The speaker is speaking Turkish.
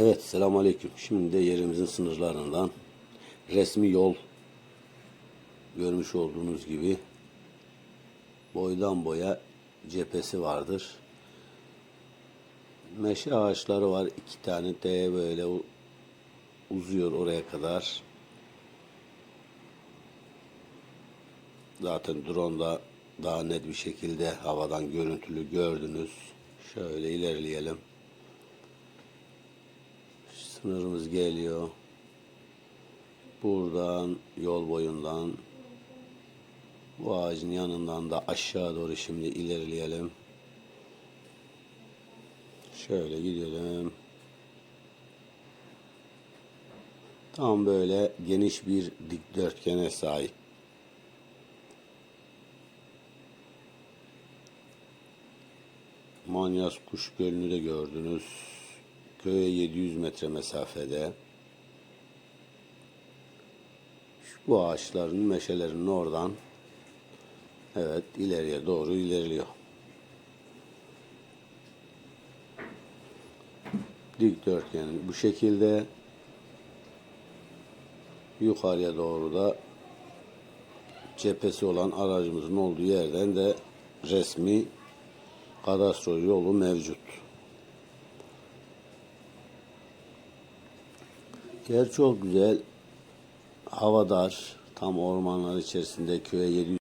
Evet, selamünaleyküm. Şimdi de yerimizin sınırlarından resmi yol görmüş olduğunuz gibi boydan boya cephesi vardır. Meşe ağaçları var. iki tane de böyle uzuyor oraya kadar. Zaten drone'da daha net bir şekilde havadan görüntülü gördünüz. Şöyle ilerleyelim. Sınırımız geliyor. Buradan yol boyundan bu ağacın yanından da aşağı doğru şimdi ilerleyelim. Şöyle gidelim. Tam böyle geniş bir dikdörtgene sahip. Manyas Kuş Gölü'nü de gördünüz. Köye 700 metre mesafede. Şu bu ağaçların, meşelerinin oradan evet ileriye doğru ilerliyor. Dikdörtgen bu şekilde yukarıya doğru da cephesi olan aracımızın olduğu yerden de resmi kadastro yolu mevcut. Yer çok güzel. Hava dar. Tam ormanlar içerisinde köye 700